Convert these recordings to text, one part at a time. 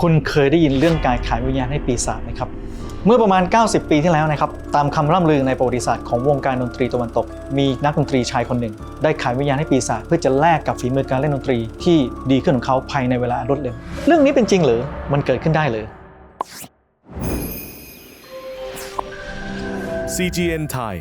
คุณเคยได้ยินเรื่องการขายวิญญาณให้ปีศาจไหมครับ เมื่อประมาณ 90 ปีที่แล้วนะครับ ตามคำร่ำลือในประวัติศาสตร์ของวงการดนตรีตะวันตก มีนักดนตรีชายคนหนึ่ง ได้ขายวิญญาณให้ปีศาจเพื่อจะแลกกับฝีมือการเล่นดนตรีที่ดีขึ้นของเขาภายในเวลารวดเร็ว เรื่องนี้เป็นจริงหรือ มันเกิดขึ้นได้หรือ CGN Thai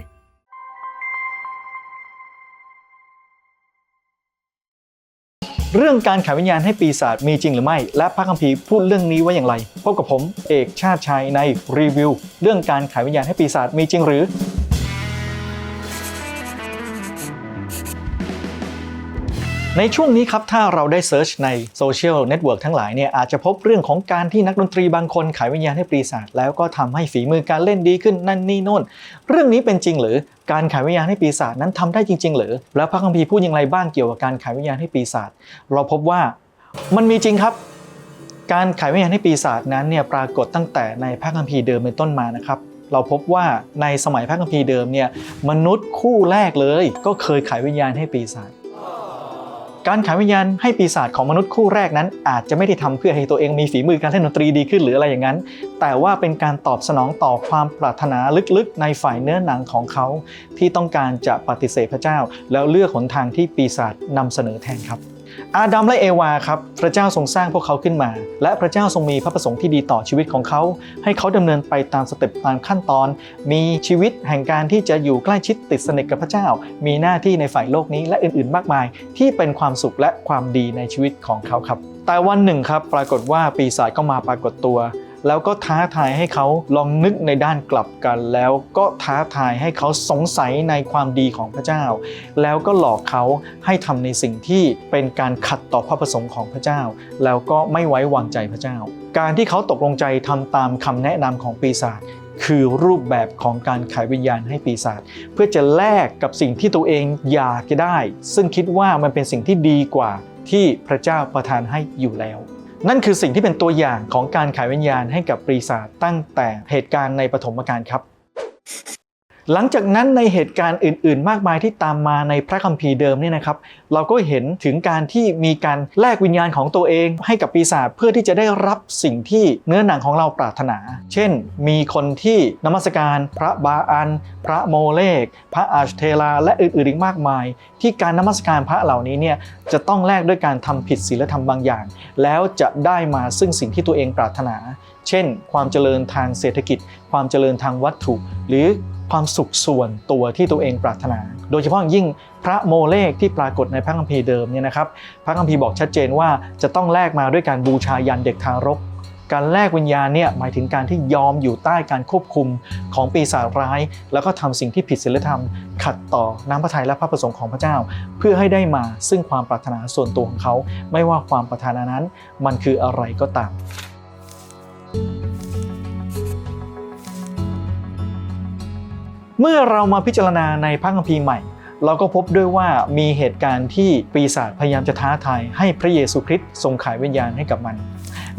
เรื่องการขายวิญญาณให้ปีศาจมีจริงหรือไม่ และพระคัมภีร์พูดเรื่องนี้ว่าอย่างไร พบกับผมเอกชาติชัยในรีวิว เรื่องการขายวิญญาณให้ปีศาจมีจริงหรือ ในช่วงนี้ครับถ้าเราได้เซิร์ชในโซเชียลเน็ตเวิร์กทั้งหลายเนี่ยอาจจะพบเรื่องของการที่นักดนตรีบางคนขายวิญญาณให้ปีศาจแล้วก็ทำให้ฝีมือการเล่นดีขึ้นนั่นนี่โน่น เรื่องนี้เป็นจริงหรือการขายวิญญาณให้ปีศาจนั้นทำได้จริง ๆ หรือ แล้วพระคัมภีร์พูดอย่างไรบ้างเกี่ยวกับการขายวิญญาณให้ปีศาจเราพบว่ามันมีจริงครับการขายวิญญาณให้ปีศาจนั้นเนี่ยปรากฏตั้งแต่ในพระคัมภีร์เดิมเป็นต้นมานะครับ เราพบว่าในสมัยพระคัมภีร์เดิมเนี่ยมนุษย์คู่แรกเลย ก็เคยขายวิญญาณให้ปีศาจ การขายวิญญาณให้ปีศาจของมนุษย์คู่แรกนั้น อาจจะไม่ได้ทำเพื่อให้ตัวเองมีฝีมือการเล่นดนตรีดีขึ้นหรืออะไรอย่างนั้น แต่ว่าเป็นการตอบสนองต่อความปรารถนาลึกๆ ในฝ่ายเนื้อหนังของเขา ที่ต้องการจะปฏิเสธพระเจ้า แล้วเลือกหนทางที่ปีศาจนำเสนอแทนครับ อาดัมและเอวาครับ พระเจ้าทรงสร้างพวกเขาขึ้นมา และพระเจ้าทรงมีพระประสงค์ที่ดีต่อชีวิตของเขา ให้เขาดำเนินไปตามสเต็ปตามขั้นตอน มีชีวิตแห่งการที่จะอยู่ใกล้ชิดติดสนิทกับพระเจ้า มีหน้าที่ในฝ่ายโลกนี้และอื่นๆ มากมาย ที่เป็นความสุขและความดีในชีวิตของเขาครับ แต่วันหนึ่งครับ ปรากฏว่าปีศาจก็มาปรากฏตัว แล้วก็ท้าทายให้เขาลองนึกในด้านกลับกัน แล้วก็ท้าทายให้เขาสงสัยในความดีของพระเจ้า แล้วก็หลอกเขาให้ทำในสิ่งที่เป็นการขัดต่อพระประสงค์ของพระเจ้า แล้วก็ไม่ไว้วางใจพระเจ้า การที่เขาตกลงใจทำตามคำแนะนำของปีศาจคือรูปแบบของการขายวิญญาณให้ปีศาจเพื่อจะแลกกับสิ่งที่ตัวเองอยากจะได้ ซึ่งคิดว่ามันเป็นสิ่งที่ดีกว่าที่พระเจ้าประทานให้อยู่แล้ว นั่นคือสิ่งที่เป็นตัวอย่างของการขายวิญญาณให้กับปีศาจตั้งแต่เหตุการณ์ในปฐมกาลครับ หลังจากนั้นในเหตุการณ์อื่น ๆ มากมายที่ตามมาในพระคัมภีร์เดิมเนี่ยนะครับ เราก็เห็นถึงการที่มีการแลกวิญญาณของตัวเอง ให้กับปีศาจเพื่อที่จะได้รับสิ่งที่เนื้อหนังของเราปรารถนา เช่น มีคนที่นมัสการพระบาอัน พระโมเลก พระอาชเทลา และอื่น ๆ อีกมากมาย ที่การนมัสการพระเหล่านี้เนี่ยจะต้องแลกด้วยการทำผิดศีลธรรมบางอย่าง แล้วจะได้มาซึ่งสิ่งที่ตัวเองปรารถนา เช่น ความเจริญทางเศรษฐกิจ ความเจริญทางวัตถุ หรือ ความสุขส่วนตัวที่ตัวเองปรารถนา โดยเฉพาะอย่างยิ่งพระโมเลกที่ปรากฏในพระคัมภีร์เดิมเนี่ยนะครับพระคัมภีร์บอกชัดเจนว่าจะต้องแลกมาด้วยการบูชายันเด็กทารก การแลกวิญญาณเนี่ยหมายถึงการที่ยอมอยู่ใต้การควบคุมของปีศาจร้าย แล้วก็ทำสิ่งที่ผิดศีลธรรม ขัดต่อน้ำพระทัยและพระประสงค์ของพระเจ้า เพื่อให้ได้มาซึ่งความปรารถนาส่วนตัวของเขา ไม่ว่าความปรารถนานั้น มันคืออะไรก็ตาม เมื่อเรามาพิจารณาในพระคัมภีร์ใหม่ เราก็พบด้วยว่ามีเหตุการณ์ที่ปีศาจพยายามจะท้าทายให้พระเยซูคริสต์ทรงขายวิญญาณให้กับมัน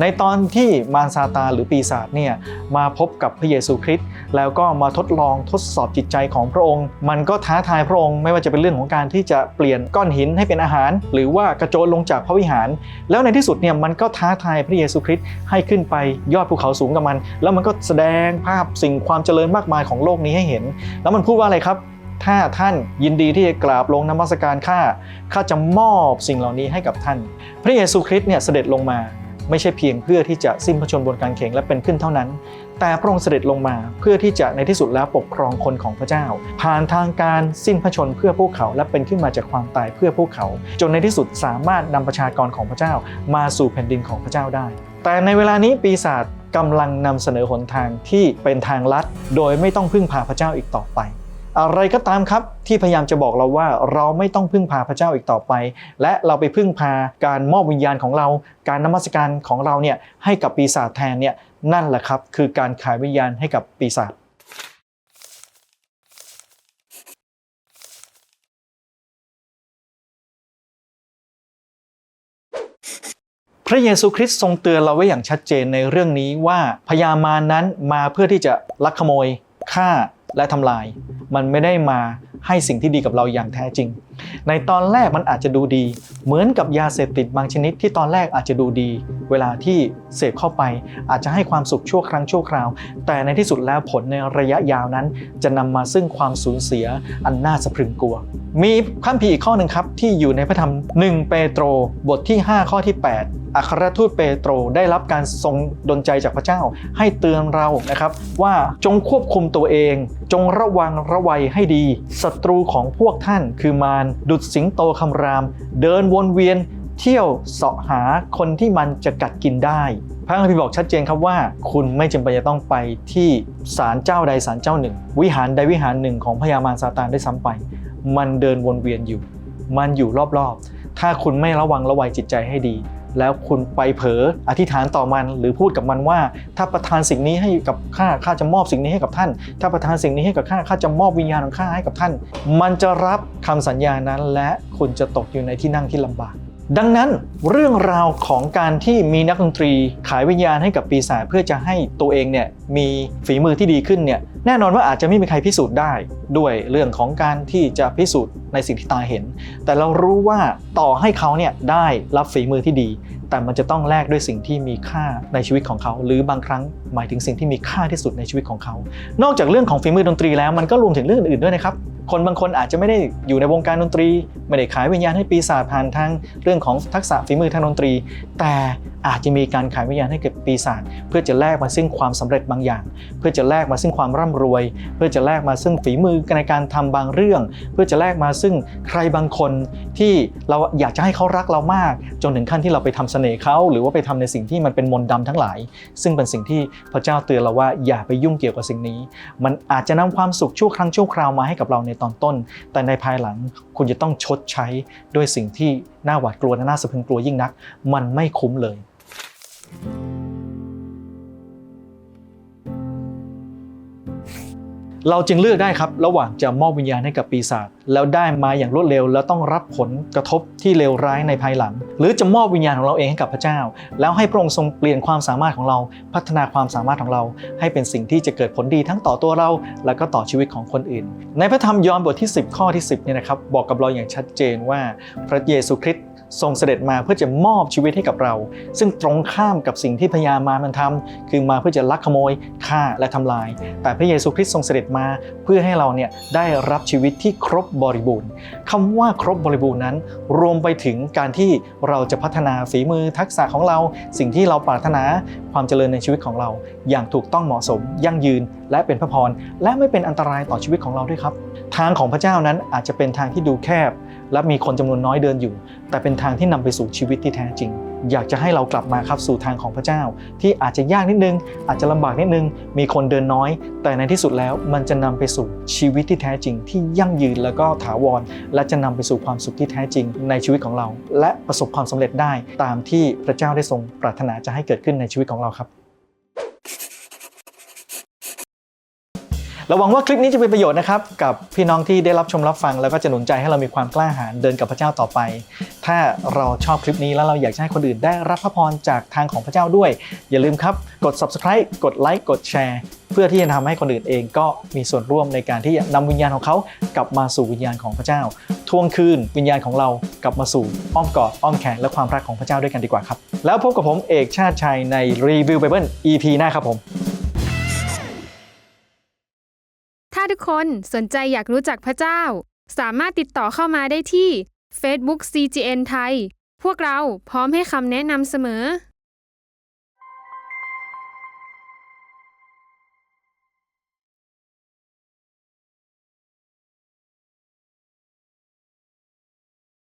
ในตอนที่มารซาตานหรือปีศาจเนี่ยมาพบกับพระเยซูคริสต์แล้วก็มาทดลองทดสอบจิตใจของพระองค์ มันก็ท้าทายพระองค์ไม่ว่าจะเป็นเรื่องของการที่จะเปลี่ยนก้อนหินให้เป็นอาหาร หรือว่ากระโจนลงจากพระวิหาร แล้วในที่สุดเนี่ยมันก็ท้าทายพระเยซูคริสต์ให้ขึ้นไปยอดภูเขาสูงกับมัน แล้วมันก็แสดงภาพสิ่งความเจริญมากมายของโลกนี้ให้เห็น แล้วมันพูดว่าอะไรครับ ถ้าท่านยินดีที่จะกราบลงนมัสการข้าข้าจะมอบสิ่งเหล่านี้ให้กับท่าน พระเยซูคริสต์เนี่ยเสด็จลงมาไม่ใช่เพียงเพื่อที่จะสิ้นพระชนบนกางเขนและเป็นขึ้นเท่านั้น แต่พระองค์เสด็จลงมาเพื่อที่จะในที่สุดแล้วปกครองคนของพระเจ้า ผ่านทางการสิ้นพระชนเพื่อพวกเขา และเป็นขึ้นมาจากความตายเพื่อพวกเขา จนในที่สุดสามารถนำประชากรของพระเจ้า มาสู่แผ่นดินของพระเจ้าได้ แต่ในเวลานี้ปีศาจกำลังนำเสนอหนทางที่เป็นทางลัด โดยไม่ต้องพึ่งพาพระเจ้าอีกต่อไป อะไรก็ตามครับที่พยายามจะบอกเราว่าเราไม่ต้องพึ่งพาพระเจ้าอีกต่อไป และเราไปพึ่งพาการมอบวิญญาณของเรา การนมัสการของเราเนี่ยให้กับปีศาจแทนเนี่ยนั่นแหละครับ คือการขายวิญญาณให้กับปีศาจพระเยซูคริสต์ทรงเตือนเราไว้อย่างชัดเจนในเรื่องนี้ว่าพญามารนั้นมาเพื่อที่จะลักขโมยฆ่า และทำลาย มันไม่ได้มาให้สิ่งที่ดีกับเราอย่างแท้จริง ในตอนแรกมันอาจจะดูดี เหมือนกับยาเสพติดบางชนิดที่ตอนแรกอาจจะดูดี เวลาที่เสพเข้าไป อาจจะให้ความสุขชั่วครั้งชั่วคราว แต่ในที่สุดแล้วผลในระยะยาวนั้น จะนำมาซึ่งความสูญเสียอันน่าสะพรึงกลัว มีคัมภีอีกข้อหนึ่งครับที่อยู่ในพระธรรม1เปโตรบทที่ 5 ข้อที่ 8 อัครทูตเปโตรได้รับการทรงดลใจจากพระเจ้า ให้เตือนเรานะครับ ว่าจงควบคุมตัวเอง จงระวังระวัยให้ดีศัตรูของพวกท่านคือมารดุดสิงโตคำราม เดินวนเวียนเที่ยวเสาะหาคนที่มันจะกัดกินได้ พระคัมภีร์บอกชัดเจนครับว่า คุณไม่จำเป็นจะต้องไปที่ศาลเจ้าใดศาลเจ้าหนึ่ง วิหารใดวิหารหนึ่งของพญามารซาตานได้ซ้ำไป มันเดินวนเวียนอยู่ มันอยู่รอบๆ ถ้าคุณไม่ระวังระวัยจิตใจให้ดี แล้วคุณไปเผลออธิษฐานต่อมัน หรือพูดกับมันว่า ถ้าประทานสิ่งนี้ให้กับข้าข้าจะมอบสิ่งนี้ให้กับท่าน ถ้าประทานสิ่งนี้ให้กับข้าข้าจะมอบวิญญาณของข้าให้กับท่าน มันจะรับคำสัญญานั้นและคุณจะตกอยู่ในที่นั่งที่ลำบาก ดังนั้นเรื่องราวของการที่มีนักดนตรีขายวิญญาณให้กับปีศาจเพื่อจะให้ตัวเองเนี่ยมีฝีมือที่ดีขึ้นเนี่ยแน่นอนว่าอาจจะไม่มีใครพิสูจน์ได้ ด้วยเรื่องของการที่จะพิสูจน์ในสิ่งที่ตาเห็น แต่เรารู้ว่าต่อให้เขาเนี่ยได้รับฝีมือที่ดี แต่มันจะต้องแลกด้วยสิ่งที่มีค่าในชีวิตของเขา หรือบางครั้งหมายถึงสิ่งที่มีค่าที่สุดในชีวิตของเขา นอกจากเรื่องของฝีมือดนตรีแล้วมันก็รวมถึงเรื่องอื่นๆด้วยนะครับ คนบางคนอาจจะไม่ได้อยู่ในวงการดนตรี ไม่ได้ขายวิญญาณให้ปีศาจผ่านทางเรื่องของทักษะฝีมือทางดนตรี แต่อาจจะมีการขายวิญญาณให้กับปีศาจเพื่อจะแลกมาซึ่งความสำเร็จบางอย่าง เพื่อจะแลกมาซึ่งความร่ำรวย เพื่อจะแลกมาซึ่งฝีมือในการทำบางเรื่อง เพื่อจะแลกมาซึ่งใครบางคนที่เราอยากจะให้เขารักเรามาก จนถึงขั้นที่เราไปทำเสน่ห์เขาหรือว่าไปทำในสิ่งที่มันเป็นมนต์ดำทั้งหลาย ซึ่งเป็นสิ่งที่พระเจ้าเตือนเราว่าอย่าไปยุ่งเกี่ยวกับสิ่งนี้ มันอาจจะนำความสุขชั่วครั้งชั่วคราวมาให้กับเราในตอนต้น แต่ในภายหลังคุณจะต้องชดใช้ด้วยสิ่งที่น่าหวาดกลัวและน่าสะพรึงกลัวยิ่งนัก มันไม่คุ้มเลย เราจึงเลือกได้ครับ ระหว่างจะมอบวิญญาณให้กับปีศาจแล้วได้มาอย่างรวดเร็ว แล้วต้องรับผลกระทบที่เลวร้ายในภายหลัง หรือจะมอบวิญญาณของเราเองให้กับพระเจ้า แล้วให้พระองค์ทรงเปลี่ยนความสามารถของเราพัฒนาความสามารถของเรา ให้เป็นสิ่งที่จะเกิดผลดีทั้งต่อตัวเรา และก็ต่อชีวิตของคนอื่น ในพระธรรมยอห์นบทที่ 10 ข้อที่ 10เนี่ยนะครับบอกกับเราอย่างชัดเจนว่าพระเยซูคริสต์ ทรงเสด็จมาเพื่อจะมอบชีวิตให้กับเรา ซึ่งตรงข้ามกับสิ่งที่พญามารมันทำคือมาเพื่อจะลักขโมยฆ่าและทำลาย แต่พระเยซูคริสต์ทรงเสด็จมาเพื่อให้เราเนี่ยได้รับชีวิตที่ครบบริบูรณ์คำว่าครบบริบูรณ์นั้น รวมไปถึงการที่เราจะพัฒนาฝีมือทักษะของเรา สิ่งที่เราปรารถนาความเจริญในชีวิตของเรา อย่างถูกต้องเหมาะสม ยั่งยืน และเป็นพระพรและไม่เป็นอันตรายต่อชีวิตของเราด้วยครับ ทางของพระเจ้านั้นอาจจะเป็นทางที่ดูแคบ และมีคนจำนวนน้อยเดินอยู่ แต่เป็นทางที่นำไปสู่ชีวิตที่แท้จริง อยากจะให้เรากลับมาครับสู่ทางของพระเจ้า ที่อาจจะยากนิดนึง อาจจะลำบากนิดนึง มีคนเดินน้อย แต่ในที่สุดแล้วมันจะนำไปสู่ชีวิตที่แท้จริง ที่ยั่งยืนแล้วก็ถาวร และจะนำไปสู่ความสุขที่แท้จริง ในชีวิตของเรา และประสบความสำเร็จได้ตามที่พระเจ้าได้ทรงปรารถนาจะให้เกิดขึ้นในชีวิตของเราครับ เระหวังว่าคลิปนี้จะเป็นประโยชน์นะครับกับพี่น้องที่ได้รับชมรับฟัง แล้วก็จะหนุนใจให้เรามีความกล้าหาญเดินกับพระเจ้าต่อไป ถ้าเราชอบคลิปนี้แล้วเราอยากให้คนอื่นได้รับพระพรจากทางของพระเจ้าด้วย อย่าลืมครับกด subscribe กดไลค์กดแชร์เพื่อที่จะทำให้คนอื่นเองก็มีส่วนร่วมในการที่จะนำวิญญาณของเขากลับมาสู่วิญญาณของพระเจ้า ทวงคืนวิญญาณของเรากลับมาสู่อ้อมกอดอ้อมแขนและความรักของพระเจ้าด้วยกันดีกว่าครับ แล้วพบกับผมเอกชาติชัยในรีวิวไบเบิล EP หน้าครับผม ทุกคนสนใจอยากรู้จักพระเจ้า สามารถติดต่อเข้ามาได้ที่ Facebook CGN ไทย พวกเราพร้อมให้คำแนะนำเสมอ